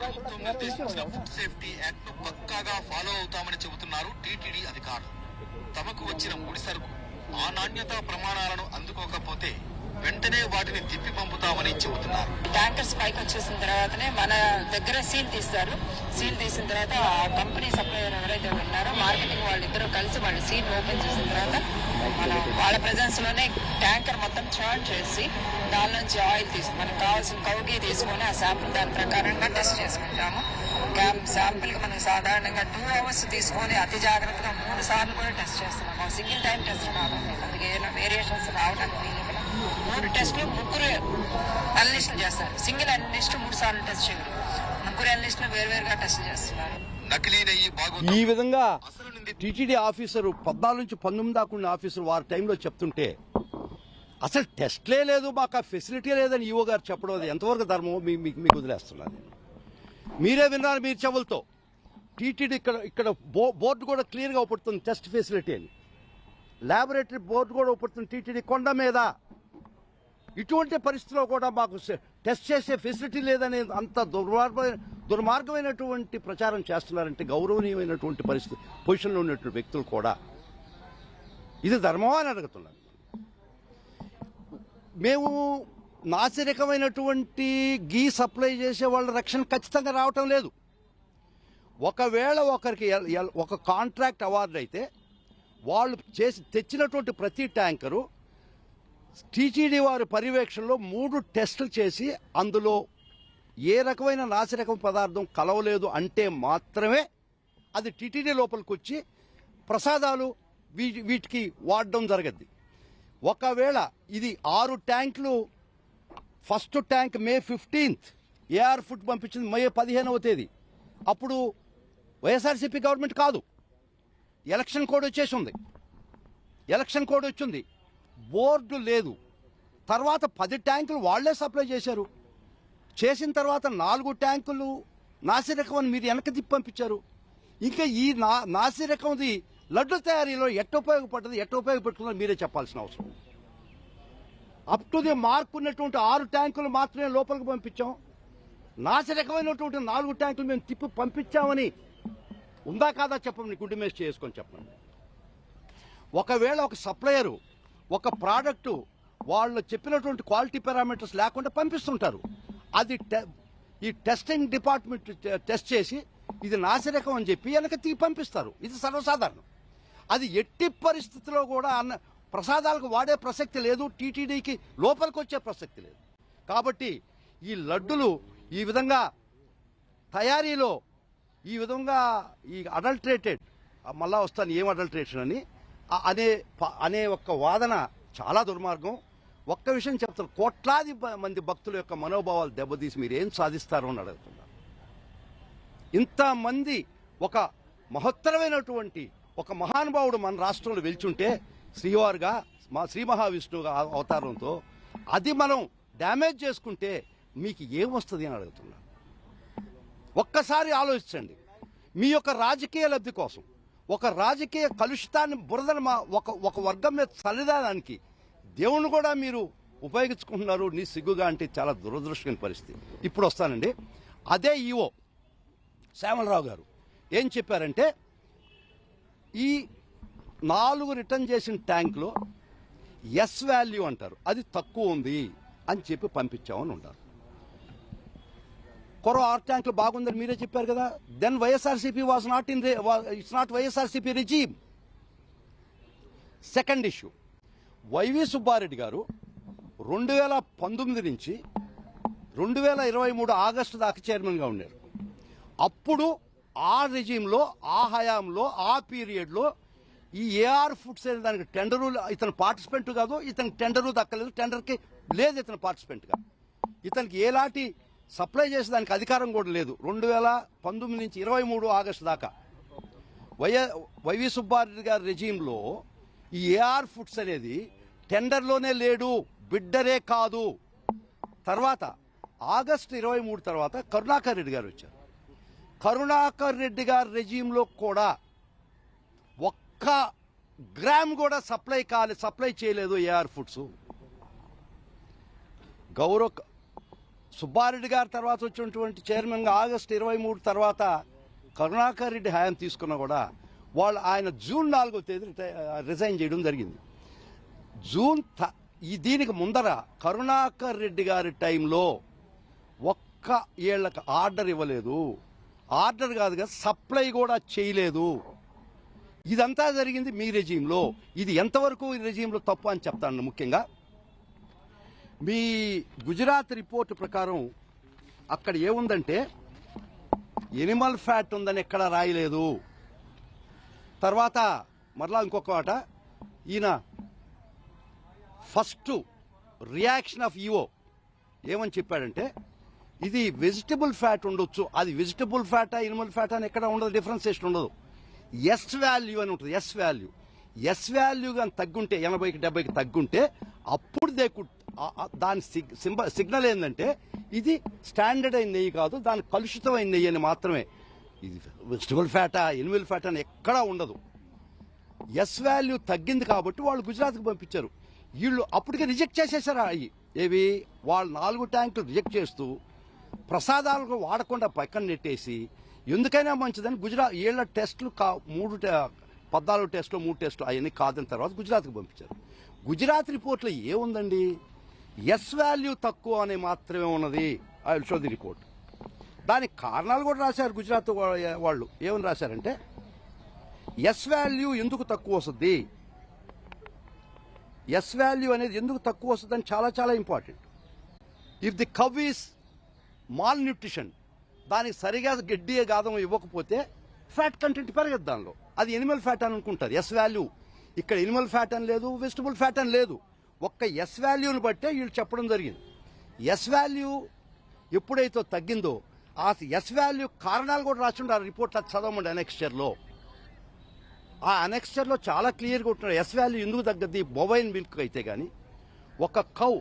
ప్రభుత్వం నిర్దేశించిన food safety యాక్ట్ను పక్కాగా ఫాలో అవుతామని చెబుతున్నారు టీటీడీ అధికారులు. తమకు వచ్చిన ముడి సరుకు ఆ నాణ్యతా ప్రమాణాలను అందుకోకపోతే వెంటనే వాటిని తిప్పి పంపుతామని చెబుతున్నారు. ట్యాంకర్స్ పైకి వచ్చేసిన తర్వాతనే మన దగ్గర సీల్ తీస్తారు. సీల్ తీసిన తర్వాత ఆ కంపెనీ సప్లయర్ ఎవరైతే ఉన్నారో మార్కెటింగ్ వాళ్ళిద్దరూ కలిసి వాళ్ళు సీల్ ఓపెన్ చేసిన తర్వాత మనం వాళ్ళ ప్రజెన్స్లోనే ట్యాంకర్ మొత్తం చార్ట్ చేసి దాని నుంచి ఆయిల్ తీసి మనకు కావాల్సిన కౌగి తీసుకొని ఆ శాంపుల్ దాని ప్రకారంగా టెస్ట్ చేసుకుంటాము. శాంపుల్కి మనం సాధారణంగా టూ అవర్స్ తీసుకొని అతి జాగ్రత్తగా మూడు సార్లు కూడా టెస్ట్ చేస్తున్నాము. సింగిల్ టైం టెస్ట్ రావడం అందుకే వేరియేషన్స్ రావడానికి మూడు టెస్టులు ముగ్గురు అనలిస్టులు చేస్తారు సింగిల్ అనలిస్ట్ మూడు సార్లు టెస్ట్ చేయరు ముగ్గురు అనలిస్టులు వేరువేరుగా టెస్ట్ చేస్తున్నారు ఈ విధంగా టీటీడీ ఆఫీసరు పద్నాలుగు నుంచి పంతొమ్మిది దాకా ఉన్న ఆఫీసరు వారి టైంలో చెప్తుంటే అసలు టెస్ట్లే లేదు మాకు ఆ ఫెసిలిటీ లేదని ఈవో గారు చెప్పడం అది ఎంతవరకు ధర్మమో మీ- మీకు మీకు వదిలేస్తున్నాను నేను మీరే విన్నారు మీరు చెవులతో టీటీడీ ఇక్కడ ఇక్కడ బో- బోర్డు కూడా క్లియర్గా ఒప్పుడుతుంది టెస్ట్ ఫెసిలిటీ అని ల్యాబొరేటరీ బోర్డు కూడా ఒప్పుడుతుంది టీటీడీ కొండ మీద ఇటువంటి పరిస్థితిలో కూడా మాకు టెస్ట్ చేసే ఫెసిలిటీ లేదని అంత దుర్మార్గమైన దుర్మార్గమైనటువంటి ప్రచారం చేస్తున్నారంటే గౌరవనీయమైనటువంటి పరిస్థితి పొజిషన్లో ఉన్నటువంటి వ్యక్తులు కూడా. ఇది ధర్మమా అని అడుగుతున్నాను మేము నాసిరకమైనటువంటి గీ సప్లై చేసే వాళ్ళ రక్షణ ఖచ్చితంగా రావటం లేదు. ఒకవేళ ఒకరికి ఒక కాంట్రాక్ట్ అవార్డు అయితే వాళ్ళు చేసి తెచ్చినటువంటి ప్రతి ట్యాంకరు టీటీడీ వారి పర్యవేక్షణలో మూడు టెస్టులు చేసి అందులో ఏ రకమైన నాసిరకం పదార్థం కలవలేదు అంటే మాత్రమే అది టీటీడీ లోపలికి వచ్చి ప్రసాదాలు వీటికి వాడడం జరగద్ది ఒకవేళ ఇది ఆరు ట్యాంకులు first tank May fifteenth AR food పంపించింది మే పదిహేనవ తేదీ. అప్పుడు వైఎస్ఆర్సీపీ గవర్నమెంట్ కాదు. ఎలక్షన్ కోడ్ వచ్చేసి ఉంది. ఎలక్షన్ కోడ్ వచ్చింది బోర్డు లేదు. తర్వాత పది ట్యాంకులు వాళ్ళే సప్లై చేశారు. చేసిన తర్వాత నాలుగు ట్యాంకులు నాసిరకం అని మీరు వెనక తిప్పి పంపించారు. ఇంకా ఈ నా నాసిరకంది లడ్డు తయారీలో ఎట్ట ఉపయోగపడ్డది ఎట్ట ఉపయోగపడుతుందో మీరే చెప్పాల్సిన అవసరం. అప్ టు ది మార్క్ ఉన్నటువంటి ఆరు ట్యాంకులు మాత్రమే లోపలికి పంపించాం. నాసిరకమైనటువంటి నాలుగు ట్యాంకులు మేము తిప్పి పంపించామని ఉందా కాదా చెప్పండి గుడ్డి మేస్ చేసుకొని చెప్పండి. ఒకవేళ ఒక సప్లయరు ఒక ప్రోడక్ట్ వాళ్ళు చెప్పినటువంటి క్వాలిటీ పారామీటర్స్ లేకుండా పంపిస్తుంటారు. అది టె- ఈ టెస్టింగ్ డిపార్ట్మెంట్ టెస్ట్ చేసి ఇది నాసిరకం అని చెప్పి వెనక తీగి పంపిస్తారు. ఇది సర్వసాధారణం. అది ఎట్టి పరిస్థితిలో కూడా అన్న ప్రసాదాలకు వాడే ప్రసక్తి లేదు టీటీడీకి లోపలికి వచ్చే ప్రసక్తి లేదు. కాబట్టి ఈ లడ్డులు ఈ విధంగా తయారీలో ఈ విధంగా ఈ అడల్ట్రేటెడ్ మళ్ళా వస్తాను ఏం అడల్ట్రేషన్ అని అనే ప- అనే ఒక్క వాదన చాలా దుర్మార్గం. ఒక్క విషయం చెప్తారు కోట్లాది మంది భక్తుల యొక్క మనోభావాలు దెబ్బతీసి మీరు ఏం సాధిస్తారు అని అడుగుతున్నారు ఇంతమంది ఒక మహత్తరమైనటువంటి ఒక మహానుభావుడు మన రాష్ట్రంలో వెలిచుంటే శ్రీవారుగా మా శ్రీ మహావిష్ణువుగా అవతారంతో అది మనం డ్యామేజ్ చేసుకుంటే మీకు ఏమొస్తుంది అని అడుగుతున్నా ఒక్కసారి ఆలోచించండి. మీ యొక్క రాజకీయ లబ్ధి కోసం ఒక రాజకీయ కలుషితాన్ని బురదను మా ఒక ఒక వర్గం మీద చల్లిదానికి దేవుని కూడా మీరు ఉపయోగించుకుంటున్నారు నీ సిగ్గుగా అంటే చాలా దురదృష్టమైన పరిస్థితి. ఇప్పుడు వస్తానండి. అదే ఈవో శ్యామలరావు గారు ఏం చెప్పారంటే ఈ నాలుగు రిటర్న్ చేసిన ట్యాంక్లో ఎస్ వాల్యూ అంటారు. అది తక్కువ ఉంది అని చెప్పి పంపించామని ఉంటారు కొరవ ఆర్ట్ ట్యాంకులు బాగుందని మీరే చెప్పారు కదా. Then YSRCP was not in it's not YSRCP regime second issue YV Subba Reddy garu రెండు వేల పంతొమ్మిది నుంచి రెండు వేల ఇరవై మూడు ఆగస్టు దాకా చైర్మన్గా ఉన్నారు అప్పుడు ఆ రెజీమ్లో ఆ హయాంలో ఆ పీరియడ్లో ఈ ఏఆర్ ఫుడ్స్ అనే దానికి టెండరు ఇతను పార్టిసిపెంట్ కాదు ఇతనికి టెండరు దక్కలేదు. టెండర్కి లేదు ఇతను పార్టిసిపెంట్గా ఇతనికి ఎలాంటి సప్లై చేసే దానికి అధికారం కూడా లేదు. రెండు వేల పంతొమ్మిది నుంచి ఇరవై మూడు ఆగస్టు దాకా. వైఎ వైవి సుబ్బారెడ్డి గారి రెజీంలో ఈ ఏఆర్ ఫుడ్స్ అనేది టెండర్లోనే లేడు బిడ్డరే కాదు. తర్వాత ఆగస్టు ఇరవై మూడు తర్వాత కరుణాకర్ రెడ్డి గారు వచ్చారు. కరుణాకర్ రెడ్డి గారి రెజీమ్లో కూడా ఒక్క గ్రామ్ కూడా సప్లై కాలే సప్లై చేయలేదు ఏఆర్ ఫుడ్స్. గౌరవ్ సుబ్బారెడ్డి గారి తర్వాత వచ్చినటువంటి చైర్మన్గా ఆగస్టు ఇరవై మూడు తర్వాత కరుణాకర్ రెడ్డి హయాం తీసుకున్నా కూడా వాళ్ళు ఆయన జూన్ నాలుగో తేదీ రిజైన్ చేయడం జరిగింది. జూన్ ఈ దీనికి ముందర కరుణాకర్ రెడ్డి గారి టైంలో ఒక్క ఏళ్ళకు ఆర్డర్ ఇవ్వలేదు. ఆర్డర్ కాదుగా సప్లై కూడా చేయలేదు. ఇదంతా జరిగింది మీ రెజీంలో ఇది ఎంతవరకు ఈ రెజీంలో తప్పు అని చెప్తాను ముఖ్యంగా. మీ గుజరాత్ రిపోర్ట్ ప్రకారం అక్కడ ఏముందంటే ఎనిమల్ ఫ్యాట్ ఉందని ఎక్కడ రాయలేదు. తర్వాత మరలా ఇంకొక మాట ఈయన ఫస్ట్ రియాక్షన్ ఆఫ్ ఈవో ఏమని చెప్పాడంటే ఇది వెజిటబుల్ ఫ్యాట్ ఉండొచ్చు అది వెజిటబుల్ ఫ్యాటా ఎనిమల్ ఫ్యాట్ అని ఎక్కడ ఉండదు డిఫరెన్సేషన్ ఉండదు. ఎస్ వాల్యూ అని ఉంటుంది ఎస్ వాల్యూ. ఎస్ వాల్యూ కానీ తగ్గుంటే ఎనభైకి డెబ్బైకి తగ్గుంటే అప్పుడు దే కుడ్ దాని సిగ్ సింబ సిగ్నల్ ఏంటంటే ఇది స్టాండర్డ్ అయిన నెయ్యి కాదు దాని కలుషితమైన నెయ్యి అని మాత్రమే. ఇది వెజిటబుల్ ఫ్యాటా ఎనిమల్ ఫ్యాట్ అని ఎక్కడా ఉండదు. ఎస్ వాల్యూ తగ్గింది కాబట్టి వాళ్ళు గుజరాత్కి పంపించారు. వీళ్ళు అప్పటికే రిజెక్ట్ చేసేసారు అవి ఏవి? వాళ్ళు నాలుగు ట్యాంకులు రిజెక్ట్ చేస్తూ ప్రసాదాలకు వాడకుండా పక్కన నెట్టేసి ఎందుకైనా మంచిదని గుజరాత్ ఏళ్ళ టెస్టులు కా మూడు పద్నాలుగు టెస్టులు మూడు టెస్టులు అవన్నీ కాదని తర్వాత గుజరాత్కి పంపించారు. గుజరాత్ రిపోర్ట్లో ఏముందండి? ఎస్ వాల్యూ తక్కువ అని మాత్రమే ఉన్నది. I will show the report దానికి కారణాలు కూడా రాశారు గుజరాత్ వాళ్ళు. ఏమని రాశారంటే ఎస్ వాల్యూ ఎందుకు తక్కువ వస్తుంది? ఎస్ వాల్యూ అనేది ఎందుకు తక్కువ వస్తుందని చాలా చాలా important if the cow is malnutrition దానికి సరిగా గడ్డి గాదం ఇవ్వకపోతే ఫ్యాట్ కంటెంట్ పెరగదు దానిలో. అది ఎనిమల్ ఫ్యాట్ అని అనుకుంటారు. ఎస్ వాల్యూ ఇక్కడ ఎనిమల్ ఫ్యాట్ అని లేదు వెజిటబుల్ ఫ్యాట్ అని లేదు. ఒక్క ఎస్ వాల్యూని బట్టే వీళ్ళు చెప్పడం జరిగింది. ఎస్ వాల్యూ ఎప్పుడైతే తగ్గిందో ఆ ఎస్ వాల్యూ కారణాలు కూడా రాసిండు ఆ రిపోర్ట్ అది చదవమండి అనెక్స్చర్లో. ఆ అనెక్స్చర్లో చాలా క్లియర్గా ఉంటున్నారు. ఎస్ వాల్యూ ఎందుకు తగ్గద్ది? బొబైన్ మిల్క్ అయితే కానీ ఒక కౌ